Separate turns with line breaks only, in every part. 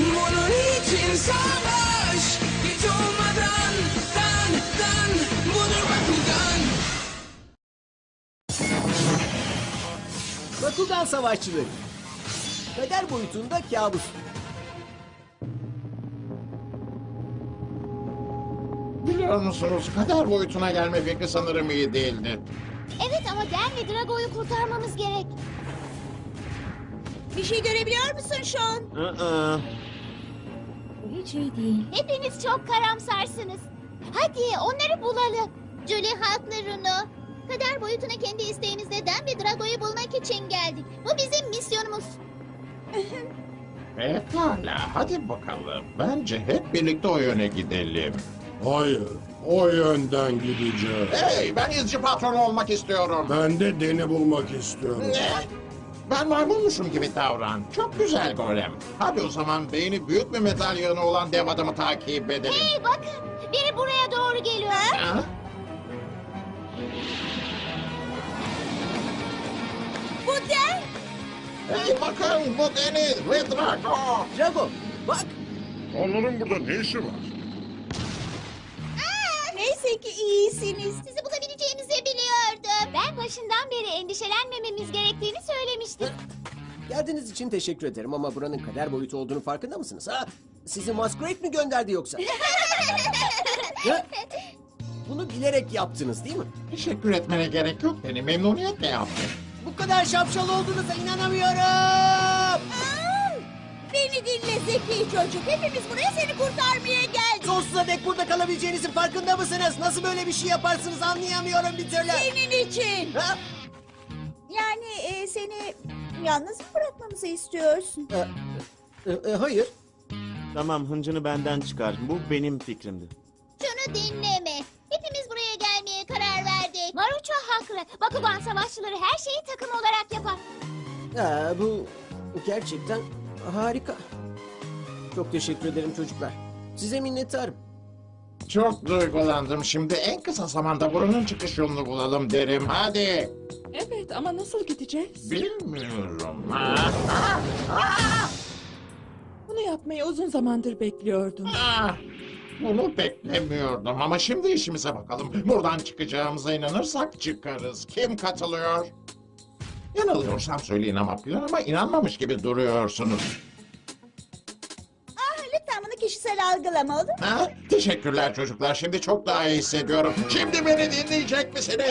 Bunun için savaş Hiç olmadan Dan dan Budur Bakugan
Bakugan Savaşçıları. Kader boyutunda kabus.
Biliyor musunuz kader boyutuna gelme fikri sanırım iyi değildi.
Evet ama Dan ve Drago'yu kurtarmamız gerek. Bir şey görebiliyor musun Sean?
Bu değil.
Hepiniz çok karamsarsınız. Hadi onları bulalım. Julie haklı Runo. Kader boyutuna kendi isteğimizle Dan ve Drago'yu bulmak için geldik. Bu bizim misyonumuz.
Pekala hadi bakalım. Bence hep birlikte o yöne gidelim.
Hayır, o yönden gideceğiz.
Hey ben izci patron olmak istiyorum.
Ben de Den'i bulmak istiyorum.
Ne? Ben maymunmuşum gibi davran. Çok güzel golem. Hadi o zaman beyni büyük bir metal yığını olan dev adamı takip edelim.
Hey bakın biri buraya doğru geliyor.
Ha?
Bu Dan.
Hey bakın bu Deniz Red Drago.
Drago, bak.
Onların burada ne işi var?
Neyse ki iyisiniz. Biliyordum. Ben başından beri endişelenmememiz gerektiğini söylemiştim.
Geldiğiniz için teşekkür ederim ama buranın kader boyutu olduğunu farkında mısınız? Ha? Sizi Masquerade mi gönderdi yoksa? Ha? Bunu bilerek yaptınız değil mi?
Teşekkür etmene gerek yok. Beni memnuniyetle yaptın.
Bu kadar şapşal olduğunuza inanamıyorum.
Beni dinle zeki çocuk. Hepimiz buraya seni kurtarmaya geldik.
Sonsuza dek burada kalabileceğinizin farkında mısınız? Nasıl böyle bir şey yaparsınız anlayamıyorum bir türlü.
Senin için.
Ha?
Yani e, seni yalnız mı bırakmamızı istiyorsun?
E, e, hayır.
Tamam hıncını benden çıkar. Bu benim fikrimdi.
Şunu dinleme. Hepimiz buraya gelmeye karar verdik. Marucho haklı. Bakugan savaşçıları her şeyi takım olarak yapar.
Ha, bu gerçekten harika. Çok teşekkür ederim çocuklar. Size minnettarım.
Çok duygulandım. Şimdi en kısa zamanda buranın çıkış yolunu bulalım derim. Hadi.
Evet ama nasıl gideceğiz?
Bilmiyorum.
Bunu yapmayı uzun zamandır bekliyordum.
Ah, Bunu beklemiyordum ama şimdi işimize bakalım. Buradan çıkacağımıza inanırsak çıkarız. Kim katılıyor? Yanılıyorsam söyleyin ama planıma inanmamış gibi duruyorsunuz.
Ah, lütfen bunu kişisel algılama olur mu?
Ha? Teşekkürler çocuklar. Şimdi çok daha iyi hissediyorum. Şimdi beni dinleyecek misiniz?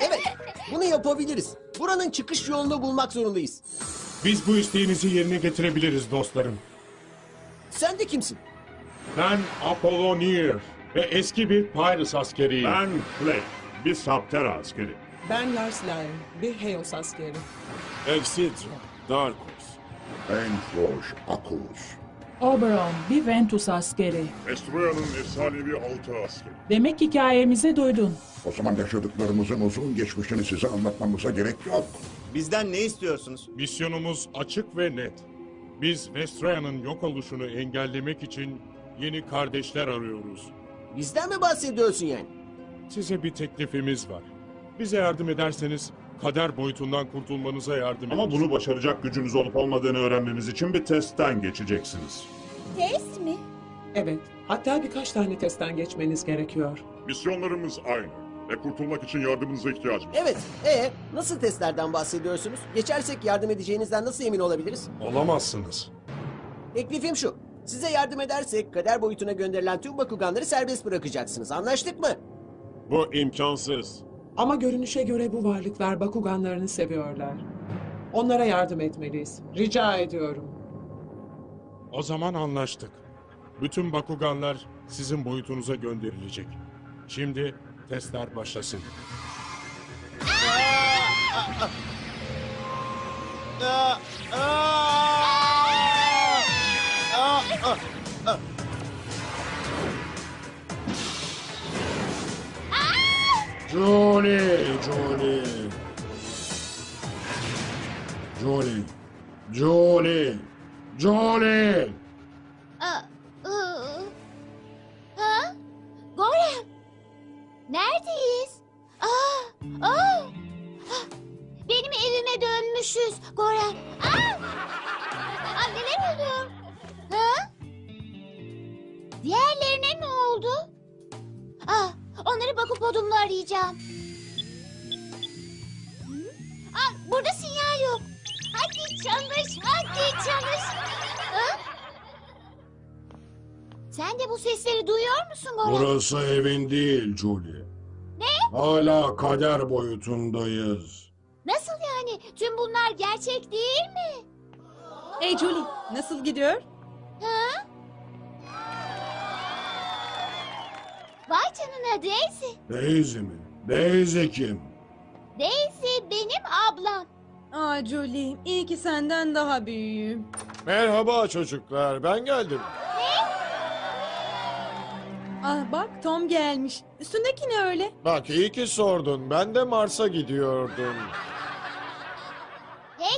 Evet, bunu yapabiliriz. Buranın çıkış yolunu bulmak zorundayız.
Biz bu isteğinizi yerine getirebiliriz dostlarım.
Sen de kimsin?
Ben Apollonier ve eski bir Pyrrhus askeriyim.
Ben Flake, bir Saptera askeri.
Ben Lars Lyon, bir Heos askeri.
Elsidra, Darkus.
Ben Floş Akulus.
Oberon, bir Ventus askeri.
Estroya'nın efsanevi altı askeri.
Demek hikayemizi duydun.
O zaman yaşadıklarımızın uzun geçmişini size anlatmamıza gerek yok.
Bizden ne istiyorsunuz?
Misyonumuz açık ve net. Biz Vestraya'nın yok oluşunu engellemek için yeni kardeşler arıyoruz.
Bizden mi bahsediyorsun yani?
Size bir teklifimiz var. Bize yardım ederseniz kader boyutundan kurtulmanıza yardım
Ama
ederiz.
bunu başaracak gücünüz olup olmadığını öğrenmemiz için bir testten geçeceksiniz.
Test mi?
Evet, hatta birkaç tane testten geçmeniz gerekiyor.
Misyonlarımız aynı ve kurtulmak için yardımınıza ihtiyacımız var.
Evet, e nasıl testlerden bahsediyorsunuz? Geçersek yardım edeceğinizden nasıl emin olabiliriz?
Olamazsınız.
Teklifim şu. Size yardım edersek kader boyutuna gönderilen tüm Bakuganları serbest bırakacaksınız. Anlaştık mı?
Bu imkansız.
Ama görünüşe göre bu varlıklar Bakuganlarını seviyorlar. Onlara yardım etmeliyiz. Rica ediyorum.
O zaman anlaştık. Bütün Bakuganlar sizin boyutunuza gönderilecek. Şimdi testler başlasın.
Johnny, Johnny. Johnny. Johnny. Johnny.
Aa, ıı. Ha? Gorem. Neredeyiz? Aa, aa. Benim evime dönmüşüz Gorem. Aa! Aa, Onları Bakupodum'la arayacağım. Hı? Aa, burada sinyal yok. Hadi çalış, hadi çalış. Ha? Sen de bu sesleri duyuyor musun Gorem?
Burası evin değil Julie.
Ne?
Hala kader boyutundayız.
Nasıl yani? Tüm bunlar gerçek değil mi?
Hey Julie, nasıl gidiyor?
Ha? Canına Daisy.
Daisy mi? Daisy kim?
Daisy benim ablam.
Aa Julie, iyi ki senden daha büyüğüm.
Merhaba çocuklar, ben geldim.
Ah bak Tom gelmiş. Üstündeki ne öyle?
Bak iyi ki sordun, ben de Mars'a gidiyordum.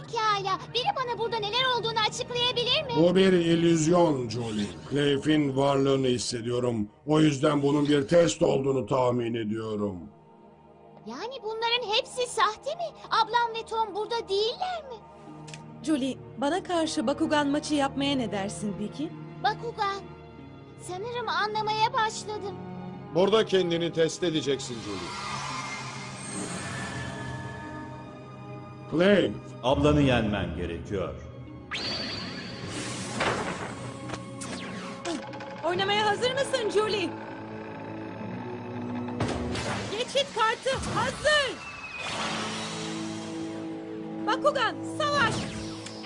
Pekala. Biri bana burada neler olduğunu açıklayabilir mi?
Bu bir illüzyon Julie. Cleif'in varlığını hissediyorum. O yüzden bunun bir test olduğunu tahmin ediyorum.
Yani bunların hepsi sahte mi? Ablam ve Tom burada değiller mi?
Julie, bana karşı Bakugan maçı yapmaya ne dersin peki?
Bakugan. Sanırım anlamaya başladım.
Burada kendini test edeceksin Julie. Cleif,
Ablanı yenmen gerekiyor.
Oynamaya hazır mısın Julie? Geçit kartı hazır. Bakugan, savaş.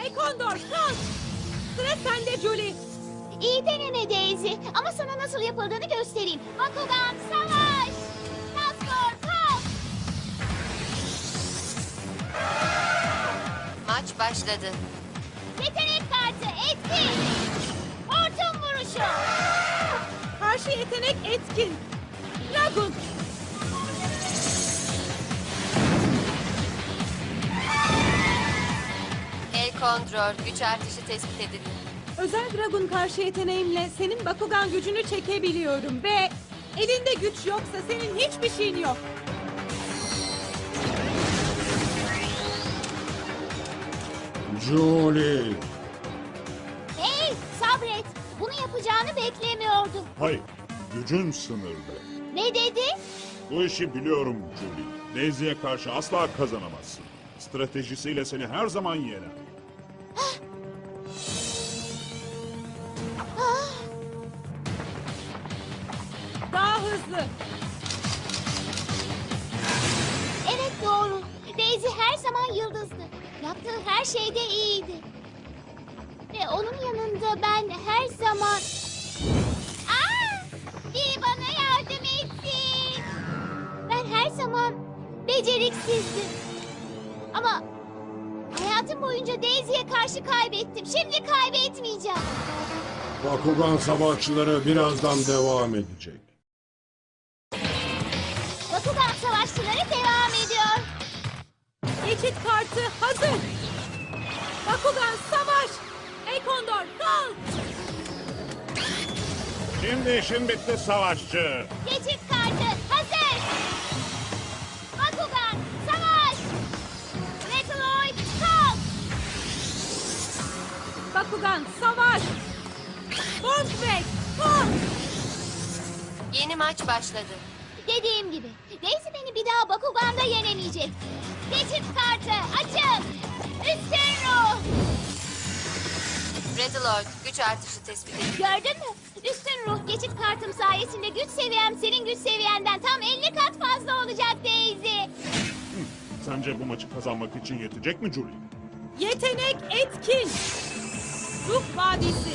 Ekondor, kalk. Sıra sende Julie.
İyi deneme Daisy. Ama sana nasıl yapıldığını göstereyim. Bakugan savaş.
Başladı.
Yetenek kartı etkin. Hortum vuruşu.
Karşı yetenek etkin. Dragon.
El kontrol, güç artışı tespit edildi.
Özel Dragon karşı yeteneğimle senin Bakugan gücünü çekebiliyorum ve elinde güç yoksa senin hiçbir şeyin yok.
Julie.
Hey sabret. Bunu yapacağını beklemiyordum.
Hayır, gücün sınırlı.
Ne dedi?
Bu işi biliyorum Julie. Daisy'ye karşı asla kazanamazsın. Stratejisiyle seni her zaman yener.
Daha hızlı.
Evet doğru. Daisy her zaman yıldızdı. Yaptığı her şeyde iyiydi. Ve onun yanında ben her zaman... Aa! Biri bana yardım etsin. Ben her zaman beceriksizdim. Ama hayatım boyunca Daisy'ye karşı kaybettim. Şimdi kaybetmeyeceğim.
Bakugan savaşçıları birazdan devam edecek.
Bakugan savaşçıları.
Geçit kartı hazır. Bakugan savaş. Ekondor kalk.
Şimdi işin bitti savaşçı.
Geçit kartı hazır. Bakugan savaş. Rekloid kalk.
Bakugan savaş. Bombwreck kalk.
Yeni maç başladı.
Dediğim gibi Daisy beni bir daha Bakugan'da yenemeyecek. Geçit kartı açın. Üstün ruh.
Red Lord, güç artışı tespit edildi.
Gördün mü? Üstün ruh geçit kartım sayesinde güç seviyem senin güç seviyenden tam 50 kat fazla olacak Daisy.
Sence bu maçı kazanmak için yetecek mi Julie?
Yetenek etkin. Ruh vadisi.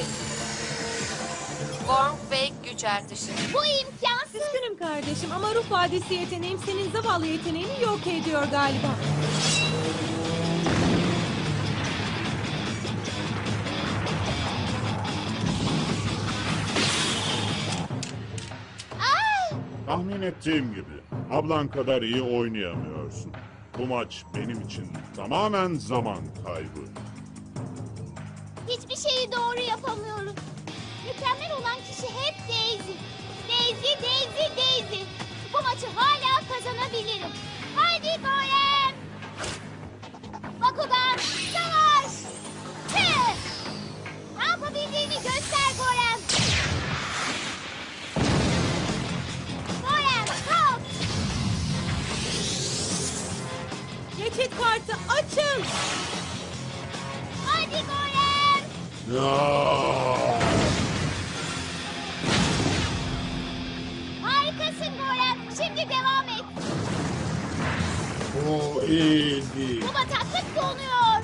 Borg ve güç artışı.
Bu imkansız.
Üzgünüm kardeşim ama ruh vadisi yeteneğim senin zavallı yeteneğini yok ediyor galiba.
Tahmin ettiğim gibi ablan kadar iyi oynayamıyorsun. Bu maç benim için tamamen zaman kaybı.
Hiçbir şeyi doğru yapamıyorum. Mükemmel olan kişi hep Daisy. Daisy, Daisy, Daisy. Bu maçı hala kazanabilirim. Haydi Golem! Bakugan, savaş! Hı! Ne yapabildiğini göster Golem! Golem, kalk!
Geçit kartı açın.
Haydi Golem!
Ya!
Harikasın Golem. Şimdi devam et.
Bu iyiydi.
Bu bataklık donuyor.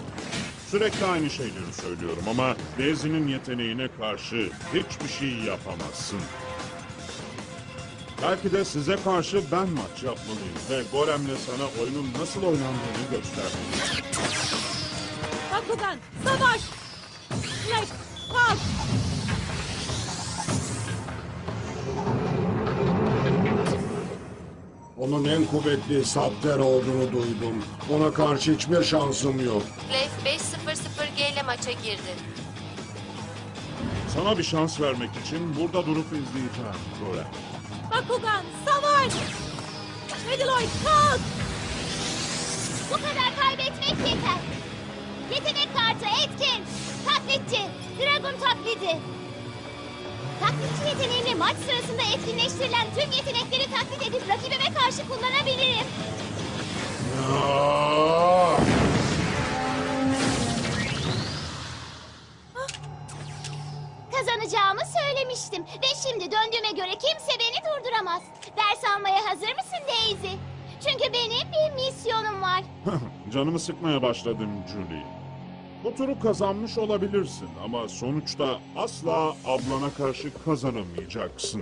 Sürekli aynı şeyleri söylüyorum ama Daisy'nin yeteneğine karşı hiçbir şey yapamazsın. Belki de size karşı ben maç yapmalıyım ve Gorem'le sana oyunun nasıl oynandığını göstermeliyim.
Bakugan, savaş. Flash, kalk.
Onun en kuvvetli Sapter olduğunu duydum. Ona karşı hiçbir şansım yok.
Leif 5-0-0G ile maça girdi.
Sana bir şans vermek için burada durup izleyeceğim Gorem.
Bakugan, savaş. Mediloid, kalk.
Bu kadar kaybetmek yeter. Yetenek kartı etkin. Taklitçi. Dragon taklidi. Taklitçi yeteneğimle maç sırasında etkinleştirilen tüm yetenekleri taklit edip rakibime karşı kullanabilirim. Kazanacağımı söylemiştim. Ve şimdi döndüğüme göre kimse beni durduramaz. Ders almaya hazır mısın Daisy? Çünkü benim bir misyonum var.
Canımı sıkmaya başladım Julie. Bu turu kazanmış olabilirsin ama sonuçta asla ablana karşı kazanamayacaksın.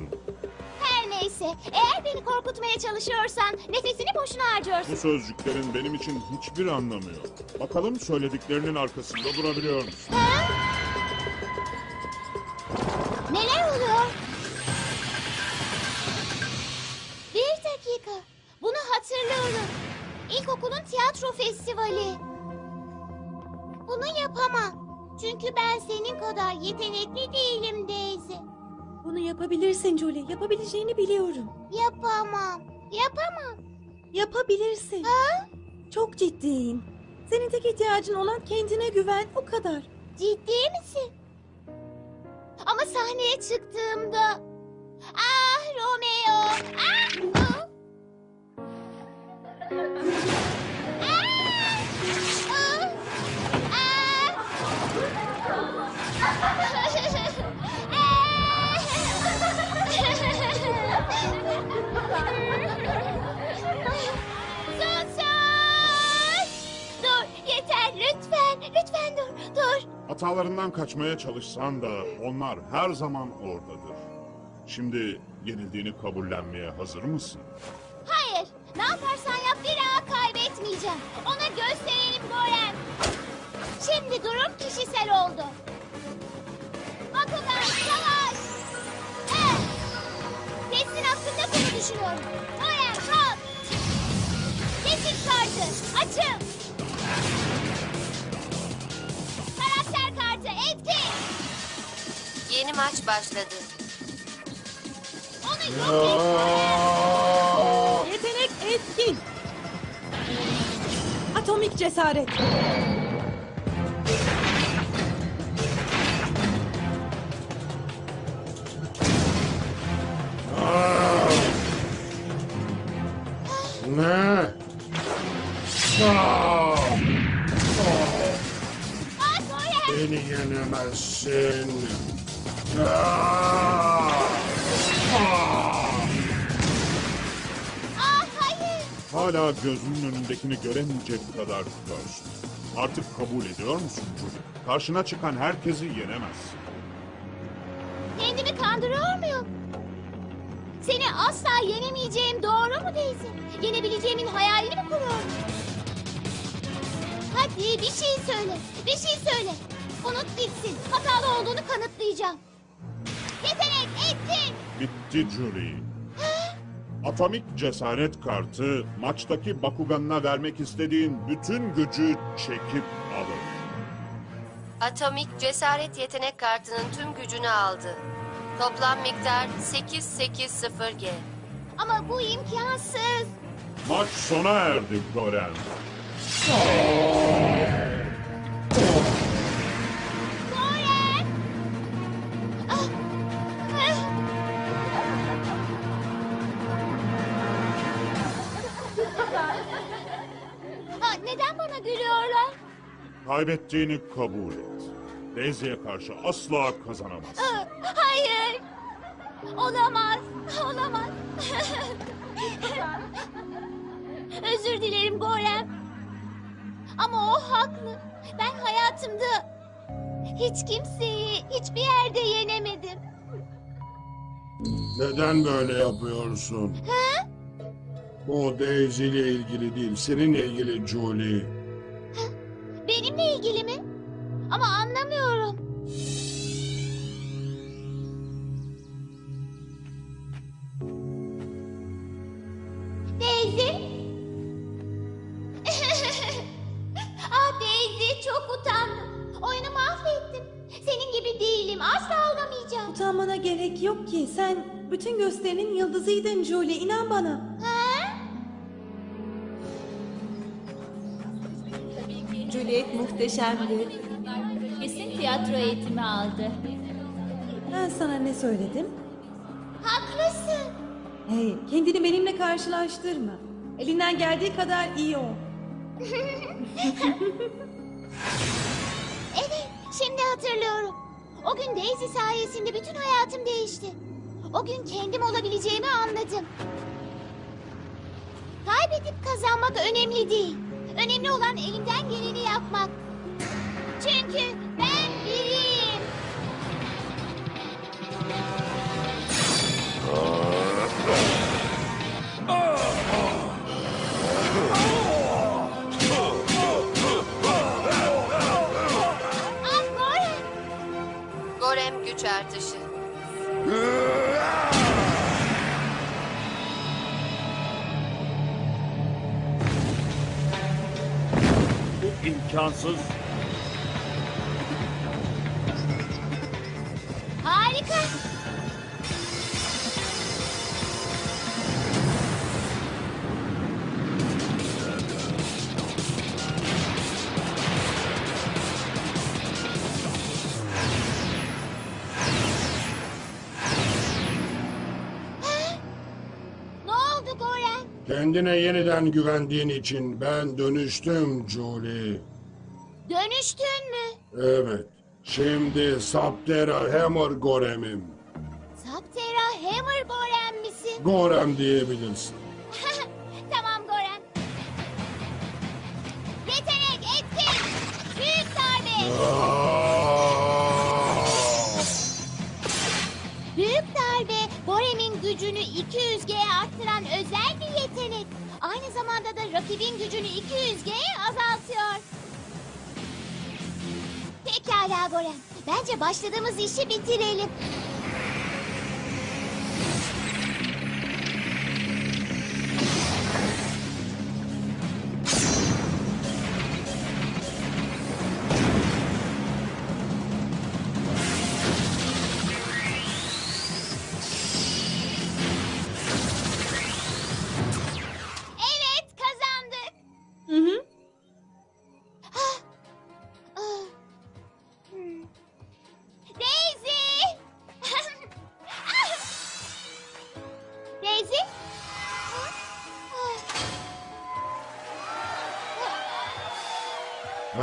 Her neyse. Eğer beni korkutmaya çalışıyorsan nefesini boşuna harcıyorsun.
Bu sözcüklerin benim için hiçbir anlamı yok. Bakalım söylediklerinin arkasında durabiliyor musun?
Ha? Neler oluyor? Bir dakika. Bunu hatırlıyorum. İlkokulun tiyatro festivali. Bunu yapamam. Çünkü ben senin kadar yetenekli değilim Daisy.
Bunu yapabilirsin Julie. Yapabileceğini biliyorum.
Yapamam. Yapamam.
Yapabilirsin.
Ha?
Çok ciddiyim. Senin tek ihtiyacın olan kendine güven. O kadar.
Ciddi misin? Ama sahneye çıktığımda... Ah Romeo! Ah! Ah!
Hatalarından kaçmaya çalışsan da onlar her zaman oradadır. Şimdi yenildiğini kabullenmeye hazır mısın?
Hayır ne yaparsan yap bir daha kaybetmeyeceğim. Ona gösterelim Gorem. Şimdi durum kişisel oldu. Bakugan savaş. Eh. Testin hakkında bunu düşünüyorum. Gorem kalk. Geçit kartı açın.
Maç başladı.
Onu yok et.
Yetenek etkin. Atomik cesaret.
Ne? Aa!
Gorem.
Beni yenemez. Ah!
Hayır.
Hala gözünün önündekini göremeyecek kadar körsün. Artık kabul ediyor musun Julie? Karşına çıkan herkesi yenemezsin.
Kendimi kandırıyor muyum? Seni asla yenemeyeceğim doğru mu Daisy? Yenebileceğimin hayalini mi kuruyorum? Hadi bir şey söyle. Bir şey söyle. Unut gitsin. Hatalı olduğunu kanıtlayacağım. Etkin.
Bitti Julie. Atomik cesaret kartı maçtaki Bakuganına vermek istediğin bütün gücü çekip alır.
Atomik cesaret yetenek kartının tüm gücünü aldı. Toplam miktar 880G.
Ama bu imkansız.
Maç sona erdi Gorem. Kaybettiğini kabul et. Daisy'ye karşı asla kazanamazsın.
Ah, Hayır. Olamaz. Olamaz. Özür dilerim Gorem. Ama o haklı. Ben hayatımda hiç kimseyi hiçbir yerde yenemedim.
Neden böyle yapıyorsun?
Ha?
Bu Daisy ile ilgili değil, seninle ilgili Julie.
Ama anlamıyorum. Daisy? ah Daisy çok utandım. Oyunu mahvettim. Senin gibi değilim. Asla olamayacağım.
Utanmana gerek yok ki. Sen bütün gösterinin yıldızıydın Julie. İnan bana.
Ha?
Juliet muhteşemdi.
Kesin tiyatro eğitimi aldı.
Ben sana ne söyledim?
Haklısın.
Hey, kendini benimle karşılaştırma. Elinden geldiği kadar iyi ol.
Evet, şimdi hatırlıyorum. O gün Daisy sayesinde bütün hayatım değişti. O gün kendim olabileceğimi anladım. Kaybedip kazanmak önemli değil. Önemli olan elimden geleni yapmak. Çünkü
imkansız.
Harika. Ha? Ne oldu Goren?
Kendine yeniden güvendiğin için ben dönüştüm Julie.
Dönüştün mü?
Evet. Şimdi Saptera Hammer Gorem'im.
Saptera Hammer Goren misin?
Gorem diyebilirsin.
tamam Goren. Yetenek etkin. Büyük darbe. Büyük darbe Gorem'in gücünü 200G'ye arttıran özel bir yetenek. Aynı zamanda da rakibin gücünü 200G'ye azaltıyor. Pekala Gorem. Bence başladığımız işi bitirelim.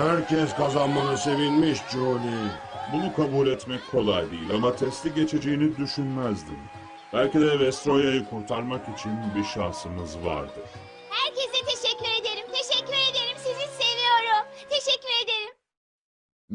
Herkes kazanmanı sevinmiş Julie.
Bunu kabul etmek kolay değil ama testi geçeceğini düşünmezdim. Belki de Vestroya'yı kurtarmak için bir şansımız vardı.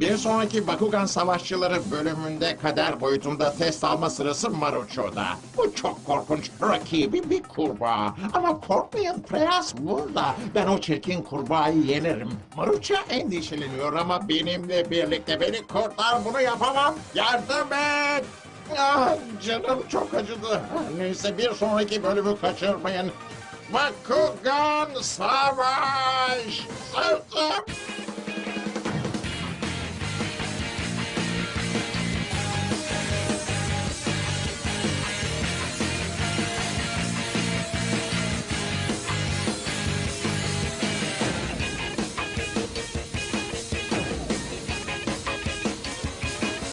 Bir sonraki Bakugan Savaşçıları bölümünde kader boyutunda test alma sırası Marucho'da. Bu çok korkunç rakibi bir kurbağa. Ama korkmayın Preyas burada. Ben o çirkin kurbağayı yenerim. Marucho endişeleniyor ama benimle birlikte beni kurtar bunu yapamam. Yardım et. Ah, canım çok acıdı. Neyse bir sonraki bölümü kaçırmayın. Bakugan Savaş! Sırtım!